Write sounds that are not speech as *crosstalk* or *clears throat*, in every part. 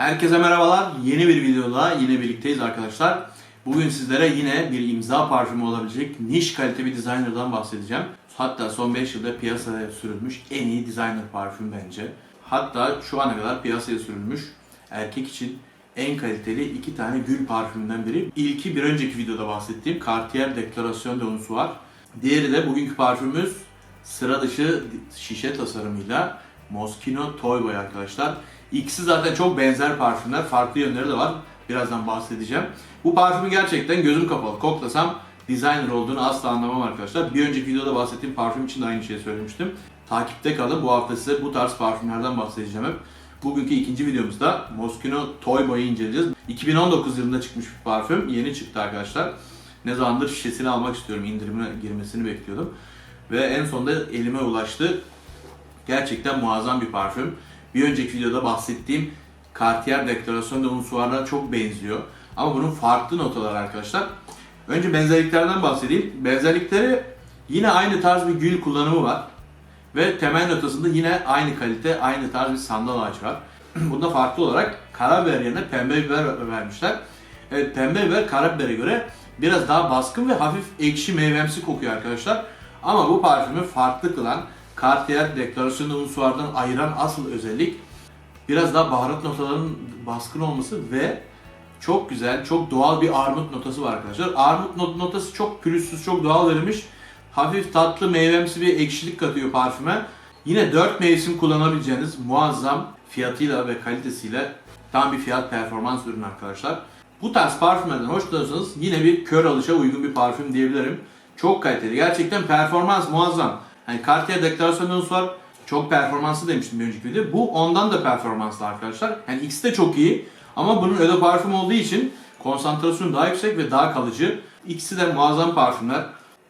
Herkese merhabalar. Yeni bir videoda yine birlikteyiz arkadaşlar. Bugün sizlere yine bir imza parfümü olabilecek niş kalite bir designer'dan bahsedeceğim. Hatta son 5 yılda piyasaya sürülmüş en iyi designer parfüm bence. Hatta şu ana kadar piyasaya sürülmüş erkek için en kaliteli iki tane gül parfümünden biri. İlki bir önceki videoda bahsettiğim Cartier Declaration de Unusu var. Diğeri de bugünkü parfümümüz sıra dışı şişe tasarımıyla Moschino Toy Boy arkadaşlar. İkisi zaten çok benzer parfümler. Farklı yönleri de var. Birazdan bahsedeceğim. Bu parfümü gerçekten gözüm kapalı koklasam designer olduğunu asla anlamam arkadaşlar. Bir önceki videoda bahsettiğim parfüm için de aynı şeyi söylemiştim. Takipte kalın. Bu hafta size bu tarz parfümlerden bahsedeceğim hep. Bugünkü ikinci videomuzda Moschino Toy Boy'u inceleyeceğiz. 2019 yılında çıkmış bir parfüm. Yeni çıktı arkadaşlar. Ne zamandır şişesini almak istiyorum. indirimine girmesini bekliyordum. Ve en sonunda elime ulaştı. Gerçekten muazzam bir parfüm. Bir önceki videoda bahsettiğim Cartier Declaration de Unsuar'la çok benziyor. Ama bunun farklı notaları arkadaşlar. Önce benzerliklerden bahsedeyim. Benzerlikleri yine aynı tarz bir gül kullanımı var. Ve temel notasında yine aynı kalite, aynı tarz bir sandal ağacı var. *clears throat* Bunda farklı olarak karabiber yerine pembe biber vermişler. Evet pembe biber karabibere göre biraz daha baskın ve hafif ekşi meyvemsi kokuyor arkadaşlar. Ama bu parfümü farklı kılan Cartier Declaration de Unsuar'dan ayıran asıl özellik biraz daha baharat notalarının baskın olması ve çok güzel, çok doğal bir armut notası var arkadaşlar. Armut not- notası çok pürüzsüz, çok doğal verilmiş. Hafif tatlı, meyvemsi bir ekşilik katıyor parfüme. Yine 4 mevsim kullanabileceğiniz muazzam fiyatıyla ve kalitesiyle tam bir fiyat performans ürün arkadaşlar. Bu tarz parfümlerden hoşlanıyorsanız yine bir kör alışa uygun bir parfüm diyebilirim. Çok kaliteli. Gerçekten performans muazzam. Hani Cartier Declaration'unuz var. Çok performanslı demiştim bir önceki videoda. Bu ondan da performanslı arkadaşlar. Yani ikisi de çok iyi. Ama bunun öde parfüm olduğu için konsantrasyonu daha yüksek ve daha kalıcı. İkisi de muazzam parfümler.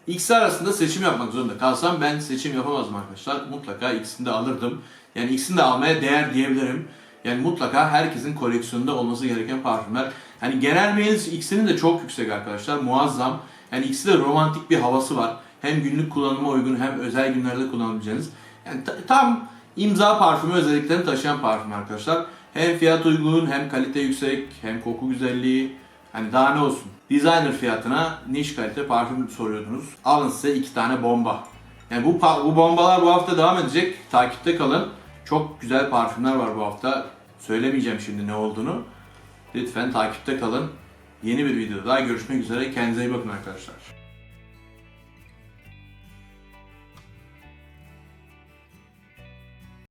İkisi arasında seçim yapmak zorunda kalsam ben seçim yapamazdım arkadaşlar. Mutlaka ikisini de alırdım. Yani ikisini de almaya değer diyebilirim. Yani mutlaka herkesin koleksiyonunda olması gereken parfümler. Hani genel beğenisi ikisinin de çok yüksek arkadaşlar. Muazzam. Yani ikisi de romantik bir havası var. Hem günlük kullanıma uygun hem özel günlerde kullanabileceğiniz. Yani ta- tam imza parfümü özelliklerini taşıyan parfüm arkadaşlar. Hem fiyat uygun, hem kalite yüksek, hem koku güzelliği. Hani daha ne olsun. Designer fiyatına niş kalite parfüm soruyordunuz. Alın size iki tane bomba. Yani bu, bu bombalar bu hafta devam edecek. Takipte kalın. Çok güzel parfümler var bu hafta. Söylemeyeceğim şimdi ne olduğunu. Lütfen takipte kalın. Yeni bir videoda daha görüşmek üzere. Kendinize iyi bakın arkadaşlar.